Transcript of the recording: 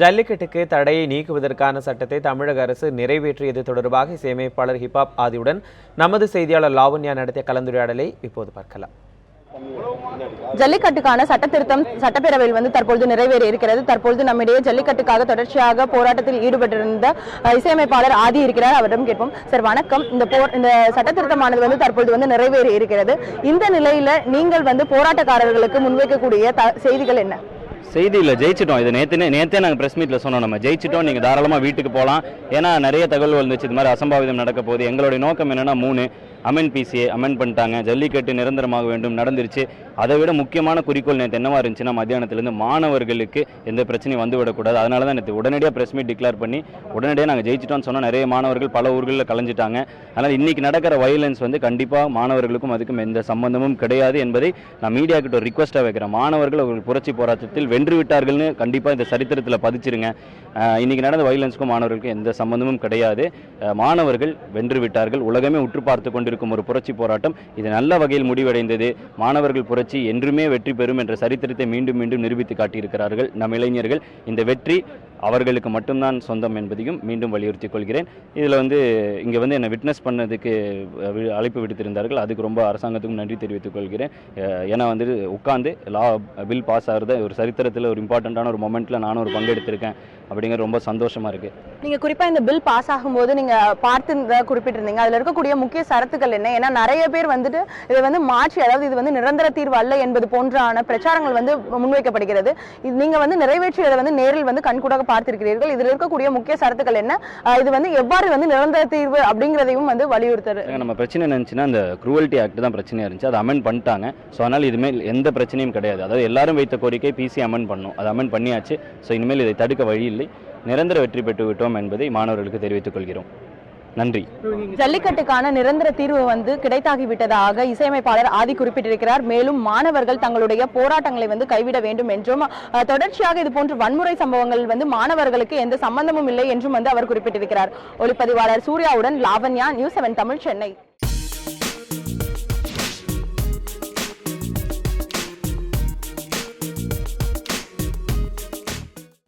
ஜல்லிக்கட்டுக்கு தடையை நீக்குவதற்கான சட்டத்தை தமிழக அரசு நிறைவேற்றியது தொடர்பாக இசையமைப்பாளர் ஹிப்ஹாப் ஆதியுடன் நமது செய்தியாளர் லாவண்யா நடத்திய கலந்துரையாடலை இப்போது பார்க்கலாம். ஜல்லிக்கட்டுக்கான சட்ட திருத்தம் சட்டப்பேரவையில் வந்து தற்பொழுது நிறைவேறி இருக்கிறது. தற்பொழுது நம்மிடையே ஜல்லிக்கட்டுக்காக தொடர்ச்சியாக போராட்டத்தில் ஈடுபட்டிருந்த இசையமைப்பாளர் ஆதி இருக்கிறார். அவரிடம் கேட்போம். சார் வணக்கம். இந்த போர் இந்த சட்ட திருத்தமானது வந்து தற்பொழுது வந்து நிறைவேறி இருக்கிறது. இந்த நிலையில நீங்கள் வந்து போராட்டக்காரர்களுக்கு முன்வைக்கக்கூடிய செய்திகள் என்ன? செய்தியில் ஜெயிச்சிட்டோம். இது நேற்று நேற்றே நாங்கள் ப்ரெஸ் மீட்டில் சொன்னோம். நம்ம ஜெயிச்சிட்டோம். நீங்கள் தாராளமாக வீட்டுக்கு போகலாம் ஏன்னா நிறைய தகவல் வந்துச்சு. இது மாதிரி அசம்பாவிதம் நடக்க போகுது. எங்களுடைய நோக்கம் என்னன்னா மூணு அமெண்ட் பிசிஏ அமெண்ட் பண்ணிட்டாங்க. ஜல்லிக்கட்டு நிரந்தரமாக வேண்டும். நடந்துருச்சு. அதை விட முக்கியமான குறிக்கோள் நேற்று என்னவா இருந்துச்சுன்னா மத்தியானத்துலேருந்து மாணவர்களுக்கு எந்த பிரச்சனையும் வந்து விடக்கூடாது. அதனால தான் நேற்று உடனடியாக ப்ரெஸ் மீட் டிக்ளேர் பண்ணி உடனடியாக நாங்கள் ஜெயிச்சிட்டோம்னு சொன்னால் நிறைய மாணவர்கள் பல ஊர்களில் கலைஞ்சிட்டாங்க. அதனால் இன்னைக்கு நடக்கிற வயலன்ஸ் வந்து கண்டிப்பாக மாணவர்களுக்கும் அதுக்கும் எந்த சம்பந்தமும் கிடையாது என்பதை நான் மீடியா கிட்ட ஒரு ரிக்வஸ்ட்டாக வைக்கிறேன். மாணவர்கள் அவர்கள் புரட்சி போராட்டத்தில் வென்று விட்டார்கள்னு கண்டிப்பாக இந்த சரித்திரத்தில் பதிச்சிருங்க. இன்றைக்கி இன்னைக்கு நடந்த வயலன்ஸுக்கும் மாணவர்களுக்கும் எந்த சம்பந்தமும் கிடையாது. மாணவர்கள் வென்று விட்டார்கள். உலகமே உற்று பார்த்து கொண்டிருக்கும் ஒரு புரட்சி போராட்டம். இது நல்ல வகையில் முடிவடைந்தது. மாணவர்கள் புரட்சி என்றுமே வெற்றி பெறும் என்ற சரித்திரத்தை மீண்டும் மீண்டும் நிரூபித்து காட்டியிருக்கிறார்கள் நம் இளைஞர்கள். இந்த வெற்றி அவர்களுக்கு மட்டும்தான் சொந்தம் என்பதையும் மீண்டும் வலியுறுத்திக் கொள்கிறேன். இதில் வந்து இங்கே வந்து என்னை விட்னஸ் பண்ணதுக்கு அழைப்பு விடுத்திருந்தார்கள். அதுக்கு ரொம்ப அரசாங்கத்துக்கும் நன்றி தெரிவித்துக் கொள்கிறேன். ஏன்னா வந்து உட்காந்து லா பில் பாஸ் ஆகிறது ஒரு சரித்திரத்தில் ஒரு இம்பார்ட்டண்ட்டான ஒரு மொமெண்ட்டில் நானும் ஒரு பங்கெடுத்திருக்கேன். அப்படிங்கிற ரொம்ப சந்தோஷமாக இருக்குது நீங்கள் குறிப்பாக இந்த பில் பாஸ் ஆகும்போது நீங்கள் பார்த்து குறிப்பிட்டிருந்தீங்க. அதில் இருக்கக்கூடிய முக்கிய சரத்துக்கள் என்ன? ஏன்னா நிறைய பேர் வந்துட்டு இதை வந்து மாற்றி அதாவது இது வந்து நிரந்தர தீர்வு அல்ல என்பது போன்றான பிரச்சாரங்கள் வந்து முன்வைக்கப்படுகிறது. இது நீங்கள் வந்து நிறைவேற்றியதை வந்து நேரில் வந்து கண்கூடாக பார்த்திருக்கிறீர்கள். இதில் இருக்கக்கூடிய முக்கிய சரத்துக்கள் என்ன? இது வந்து எவ்வாறு வந்து நிரந்தர தீர்வு அப்படிங்கிறதையும் வந்து வலியுறுத்துறது நம்ம பிரச்சனை நினச்சுன்னா அந்த குரூவல்ட்டி ஆக்ட் தான் பிரச்சனையாக இருந்துச்சு. அதை அமெண்ட் பண்ணிட்டாங்க. ஸோ அதனால் இதுமேல் எந்த பிரச்சனையும் கிடையாது. அதாவது எல்லாரும் வைத்த கோரிக்கை பிசி அமெண்ட் பண்ணும். அதை அமெண்ட் பண்ணியாச்சு. ஸோ இனிமேல் இதை தடுக்க வழி இல்லை. நிரந்தர வெற்றி பெற்று விட்டோம் என்பதை மாணவர்களுக்கு தெரிவித்துக் கொள்கிறோம். நன்றி. ஜல்லிக்கட்டுக்கான நிரந்தர தீர்வு வந்து கிடைத்தாகி விட்டதாக இசையமைப்பாளர் ஆதி குறிப்பிட்டிருக்கிறார். மேலும் மாணவர்கள் தங்களுடைய போராட்டங்களை வந்து கைவிட வேண்டும் என்றும் தொடர்ச்சியாக இது போன்ற வன்முறை சம்பவங்கள் வந்து மாணவர்களுக்கு எந்த சம்பந்தமும் இல்லை என்றும் வந்து அவர் குறிப்பிட்டிருக்கிறார். ஒளிப்பதிவாளர் சூர்யாவுடன் லாவண்யா நியூஸ் செவன் தமிழ் சென்னை.